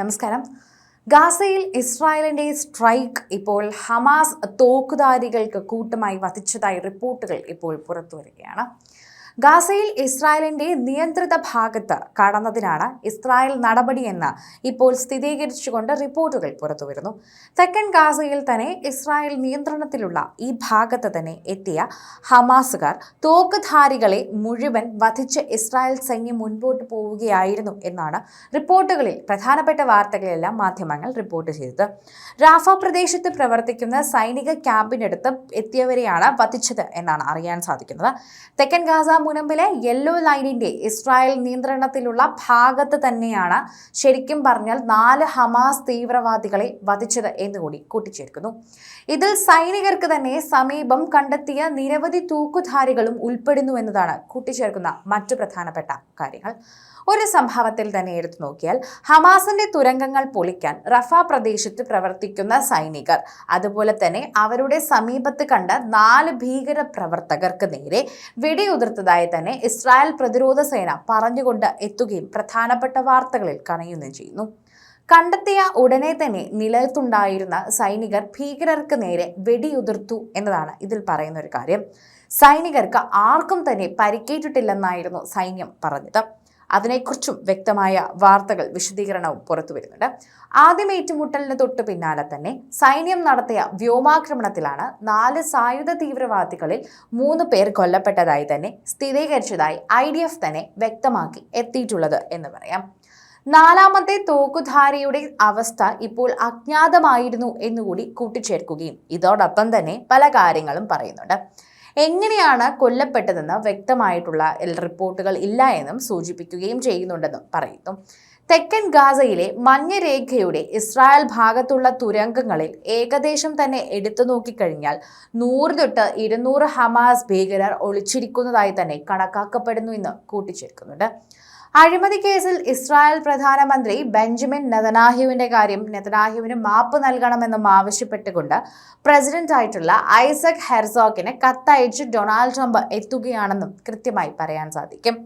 നമസ്കാരം. ഗാസയിൽ ഇസ്രായേലിന്റെ സ്ട്രൈക്ക് ഇപ്പോൾ ഹമാസ് തോക്കുധാരികൾക്ക് കൂട്ടമായി വധിച്ചതായി റിപ്പോർട്ടുകൾ ഇപ്പോൾ പുറത്തുവരികയാണ്. ഗാസയിൽ ഇസ്രായേലിന്റെ നിയന്ത്രിത ഭാഗത്ത് കടന്നതിനാണ് ഇസ്രായേൽ നടപടിയെന്ന് ഇപ്പോൾ സ്ഥിരീകരിച്ചുകൊണ്ട് റിപ്പോർട്ടുകൾ പുറത്തുവരുന്നു. തെക്കൻ ഗാസയിൽ തന്നെ ഇസ്രായേൽ നിയന്ത്രണത്തിലുള്ള ഈ ഭാഗത്ത് തന്നെ എത്തിയ ഹമാസുകാർ തോക്കുധാരികളെ മുഴുവൻ വധിച്ച് ഇസ്രായേൽ സൈന്യം മുൻപോട്ട് പോവുകയായിരുന്നു എന്നാണ് റിപ്പോർട്ടുകളിൽ പ്രധാനപ്പെട്ട വാർത്തകളെല്ലാം മാധ്യമങ്ങൾ റിപ്പോർട്ട് ചെയ്തത്. റാഫ പ്രദേശത്ത് പ്രവർത്തിക്കുന്ന സൈനിക ക്യാമ്പിനടുത്ത് എത്തിയവരെയാണ് വധിച്ചത് എന്നാണ് അറിയാൻ സാധിക്കുന്നത്. തെക്കൻ ഗാസ മുനമ്പിലെ യെല്ലോ ലൈനിന്റെ ഇസ്രായേൽ നിയന്ത്രണത്തിലുള്ള ഭാഗത്ത് തന്നെയാണ് ശരിക്കും പറഞ്ഞാൽ നാല് ഹമാസ് തീവ്രവാദികളെ വധിച്ചത് എന്നുകൂടി കൂട്ടിച്ചേർക്കുന്നു. ഇതിൽ സൈനികർക്ക് തന്നെ സമീപം കണ്ടെത്തിയ നിരവധി തൂക്കുധാരികളും ഉൾപ്പെടുന്നു എന്നതാണ് കൂട്ടിച്ചേർക്കുന്ന മറ്റു പ്രധാനപ്പെട്ട കാര്യങ്ങൾ. ഒരു സംഭവത്തിൽ തന്നെ എടുത്തു നോക്കിയാൽ ഹമാസിന്റെ തുരങ്കങ്ങൾ പൊളിക്കാൻ റഫ പ്രദേശത്ത് പ്രവർത്തിക്കുന്ന സൈനികർ അതുപോലെ തന്നെ അവരുടെ സമീപത്ത് കണ്ട നാല് ഭീകര പ്രവർത്തകർക്ക് നേരെ വെടിയുതിർത്തതായി തന്നെ ഇസ്രായേൽ പ്രതിരോധ സേന പറഞ്ഞുകൊണ്ട് എത്തുകയും പ്രധാനപ്പെട്ട വാർത്തകളിൽ കണയുകയും ചെയ്യുന്നു. കണ്ടെത്തിയ ഉടനെ തന്നെ നിലത്തുണ്ടായിരുന്ന സൈനികർ ഭീകരർക്ക് നേരെ വെടിയുതിർത്തു എന്നതാണ് ഇതിൽ പറയുന്ന ഒരു കാര്യം. സൈനികർക്ക് ആർക്കും തന്നെ പരിക്കേറ്റിട്ടില്ലെന്നായിരുന്നു സൈന്യം പറഞ്ഞത്. അതിനെക്കുറിച്ചും വ്യക്തമായ വാർത്തകൾ വിശദീകരണവും പുറത്തു വരുന്നുണ്ട്. ആദ്യം ഏറ്റുമുട്ടലിന് തൊട്ട് പിന്നാലെ തന്നെ സൈന്യം നടത്തിയ വ്യോമാക്രമണത്തിലാണ് നാല് സായുധ തീവ്രവാദികളിൽ മൂന്ന് പേർ കൊല്ലപ്പെട്ടതായി തന്നെ സ്ഥിരീകരിച്ചതായി ഐ തന്നെ വ്യക്തമാക്കി എത്തിയിട്ടുള്ളത് എന്ന് പറയാം. നാലാമത്തെ തോക്കുധാരിയുടെ അവസ്ഥ ഇപ്പോൾ അജ്ഞാതമായിരുന്നു എന്നുകൂടി കൂട്ടിച്ചേർക്കുകയും ഇതോടൊപ്പം തന്നെ പല കാര്യങ്ങളും പറയുന്നുണ്ട്. എങ്ങനെയാണ് കൊല്ലപ്പെട്ടതെന്ന് വ്യക്തമായിട്ടുള്ള റിപ്പോർട്ടുകൾ ഇല്ല എന്നും സൂചിപ്പിക്കുകയും ചെയ്യുന്നുണ്ടെന്നും പറയുന്നു. തെക്കൻ ഗാസയിലെ മഞ്ഞരേഖയുടെ ഇസ്രായേൽ ഭാഗത്തുള്ള തുരങ്കങ്ങളിൽ ഏകദേശം തന്നെ എടുത്തു നോക്കിക്കഴിഞ്ഞാൽ നൂറ് തൊട്ട് ഇരുന്നൂറ് ഹമാസ് ഭീകരർ ഒളിച്ചിരിക്കുന്നതായി തന്നെ കണക്കാക്കപ്പെടുന്നു എന്ന് കൂട്ടിച്ചേർക്കുന്നുണ്ട്. അഴിമതി കേസിൽ ഇസ്രായേൽ പ്രധാനമന്ത്രി ബെഞ്ചമിൻ നെതനാഹ്യുവിന്റെ കാര്യം നെതനാഹ്യുവിന് മാപ്പ് നൽകണമെന്നും ആവശ്യപ്പെട്ടുകൊണ്ട് പ്രസിഡന്റ് ആയിട്ടുള്ള ഐസക് ഹെർസോക്കിന് കത്തയച്ച് ഡൊണാൾഡ് ട്രംപ് എത്തുകയാണെന്നും കൃത്യമായി പറയാൻ സാധിക്കും.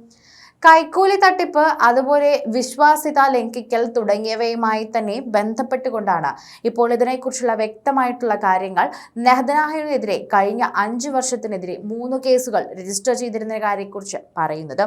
കൈക്കൂലി തട്ടിപ്പ് അതുപോലെ വിശ്വാസ്യത ലംഘിക്കൽ തുടങ്ങിയവയുമായി തന്നെ ബന്ധപ്പെട്ടുകൊണ്ടാണ് ഇപ്പോൾ ഇതിനെക്കുറിച്ചുള്ള വ്യക്തമായിട്ടുള്ള കാര്യങ്ങൾ. നെഹദനാഹിനെതിരെ കഴിഞ്ഞ അഞ്ചു വർഷത്തിനെതിരെ മൂന്ന് കേസുകൾ രജിസ്റ്റർ ചെയ്തിരുന്ന കാര്യത്തെക്കുറിച്ച് പറയുന്നത്.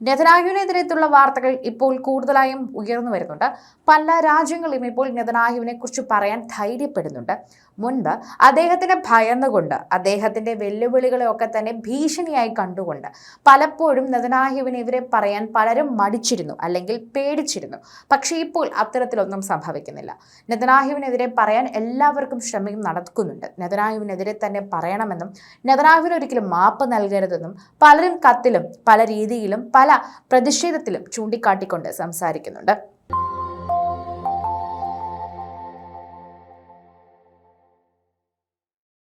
നെതനാഹുവിനെതിരെത്തുള്ള വാർത്തകൾ ഇപ്പോൾ കൂടുതലായും ഉയർന്നു വരുന്നുണ്ട്. പല രാജ്യങ്ങളും ഇപ്പോൾ നെതനാഹുവിനെ കുറിച്ച് പറയാൻ ധൈര്യപ്പെടുന്നുണ്ട്. മുൻപ് അദ്ദേഹത്തിനെ ഭയന്നുകൊണ്ട് അദ്ദേഹത്തിന്റെ വെല്ലുവിളികളെയൊക്കെ തന്നെ ഭീഷണിയായി കണ്ടുകൊണ്ട് പലപ്പോഴും നെതനാഹുവിനെതിരെ പറയാൻ പലരും മടിച്ചിരുന്നു അല്ലെങ്കിൽ പേടിച്ചിരുന്നു. പക്ഷേ ഇപ്പോൾ അത്തരത്തിലൊന്നും സംഭവിക്കുന്നില്ല. നെതനാഹുവിനെതിരെ പറയാൻ എല്ലാവർക്കും ശ്രമം നടക്കുന്നുണ്ട്. നെതനാഹുവിനെതിരെ തന്നെ പറയണമെന്നും നെതനാഹുവിന് ഒരിക്കലും മാപ്പ് നൽകരുതെന്നും പലരും കത്തിലും പല രീതിയിലും പല പ്രതിഷേധത്തിലും ചൂണ്ടിക്കാട്ടിക്കൊണ്ട് സംസാരിക്കുന്നുണ്ട്